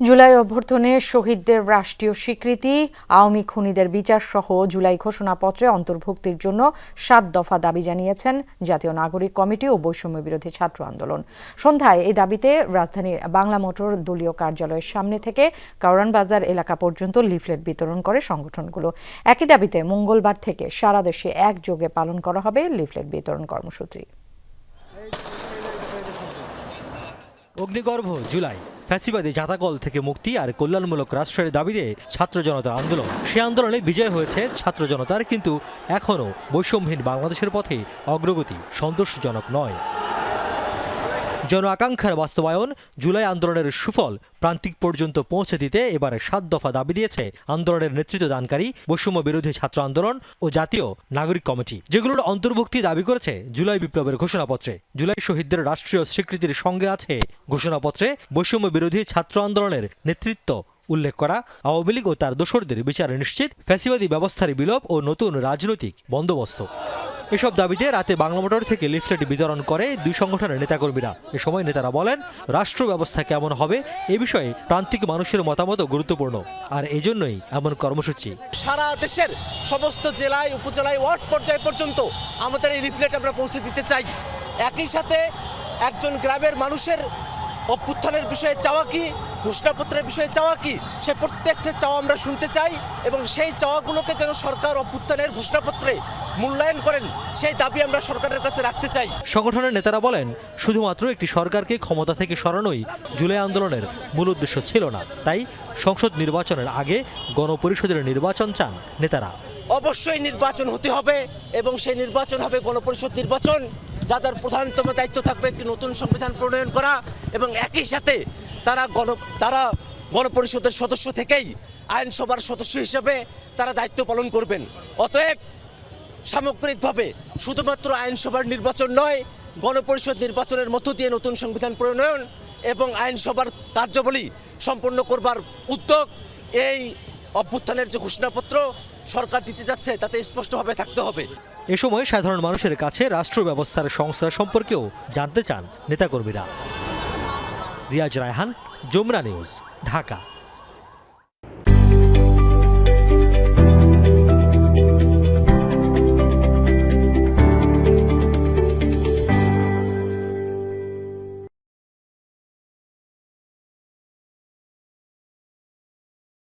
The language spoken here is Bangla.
জুলাই অভ্যর্থনে শহীদদের রাষ্ট্রীয় স্বীকৃতি, আওয়ামী খুনিদের বিচার সহ জুলাই ঘোষণাপত্রে অন্তর্ভুক্তির জন্য সাত দফা দাবি জানিয়েছেন জাতীয় নাগরিক কমিটি ও বৈষম্য বিরোধী ছাত্র আন্দোলন। সন্ধ্যায় এই দাবিতে রাজধানীর বাংলা মোটর দলীয় কার্যালয়ের সামনে থেকে কাউরান বাজার এলাকা পর্যন্ত লিফলেট বিতরণ করে সংগঠনগুলো। একই দাবিতে মঙ্গলবার থেকে সারা দেশে একযোগে পালন করা হবে লিফলেট বিতরণ কর্মসূচি। অগ্নিগর্ভ জুলাই। ফ্যাসিবাদী জাতাকল থেকে মুক্তি আর কল্যাণমূলক রাষ্ট্রের দাবিতে ছাত্র জনতার আন্দোলন। সে আন্দোলনে বিজয় হয়েছে ছাত্র জনতার, কিন্তু এখনও বৈষম্যহীন বাংলাদেশের পথে অগ্রগতি সন্তোষজনক নয়। জন আকাঙ্ক্ষার বাস্তবায়ন, জুলাই আন্দোলনের সুফল প্রান্তিক পর্যন্ত পৌঁছে দিতে এবারে সাত দফা দাবি দিয়েছে আন্দোলনের নেতৃত্ব দানকারী বৈষম্য বিরোধী ছাত্র আন্দোলন ও জাতীয় নাগরিক কমিটি, যেগুলোর অন্তর্ভুক্তি দাবি করেছে জুলাই বিপ্লবের ঘোষণাপত্রে। জুলাই শহীদদের রাষ্ট্রীয় স্বীকৃতির সঙ্গে আছে ঘোষণাপত্রে বৈষম্য বিরোধী ছাত্র আন্দোলনের নেতৃত্ব উল্লেখ করা, আওয়ামী লীগ ও তার দোসরদের বিচার নিশ্চিত, ফ্যাসিবাদী ব্যবস্থার বিলোপ ও নতুন রাজনৈতিক বন্দোবস্ত। এসব দাবিতে রাতে বাংলা মোটর থেকে লিফলেট বিতরণ করে দুই সংগঠনের নেতাকর্মীরা। এ সময় নেতারা বলেন, রাষ্ট্র ব্যবস্থা কেমন হবে এ বিষয়ে প্রান্তিক মানুষের মতামতও গুরুত্বপূর্ণ, আর এজন্যই এমন কর্মসূচি। সারা দেশের সমস্ত জেলায়, উপজেলায়, ওয়ার্ড পর্যায় পর্যন্ত আমাদের এই লিফলেট আমরা পৌঁছে দিতে চাই। একই সাথে একজন গ্রামের মানুষের অভ্যুত্থানের বিষয়ে চাওয়া কি, ঘোষণাপত্রের বিষয়ে চাওয়া কি, সে প্রত্যেকটা চাওয়া আমরা শুনতে চাই এবং সেই চাওয়াগুলোকে যেন সরকার অভ্যুত্থানের ঘোষণাপত্রে মূল্যায়ন করেন সেই দাবি আমরা সরকারের কাছে রাখতে চাই। সংগঠনের নেতারা বলেন শুধুমাত্র একটি সরকারকে ক্ষমতা থেকে সরানোই জুলাই আন্দোলনের মূল উদ্দেশ্য ছিল না। তাই সংসদ নির্বাচনের আগে গণপরিষদের নির্বাচন চান নেতারা। অবশ্যই নির্বাচন হতে হবে এবং সেই নির্বাচন হবে গণপরিষদ নির্বাচন যাদের প্রধানতম দায়িত্ব থাকবে একটি নতুন সংবিধান প্রণয়ন করা এবং একই সাথে তারা গণ তারা গণপরিষদের সদস্য থেকেই আইনসভার সদস্য হিসেবে তারা দায়িত্ব পালন করবেন। অতএব সামগ্রিকভাবে শুধুমাত্র আইনসভার নির্বাচন নয়, গণপরিষদ নির্বাচনের মধ্য দিয়ে নতুন সংবিধান প্রণয়ন এবং আইনসভার কার্যাবলী সম্পন্ন করবার উদ্যোগ, এই অভ্যুত্থানের যে ঘোষণাপত্র সরকার দিতে যাচ্ছে, তাতে স্পষ্টভাবে থাকতে হবে। এ সময় সাধারণ মানুষের কাছে রাষ্ট্র ব্যবস্থার সংস্কার সম্পর্কেও জানতে চান নেতাকর্মীরা। রিয়াজ রায়হান, যমুনা নিউজ, ঢাকা।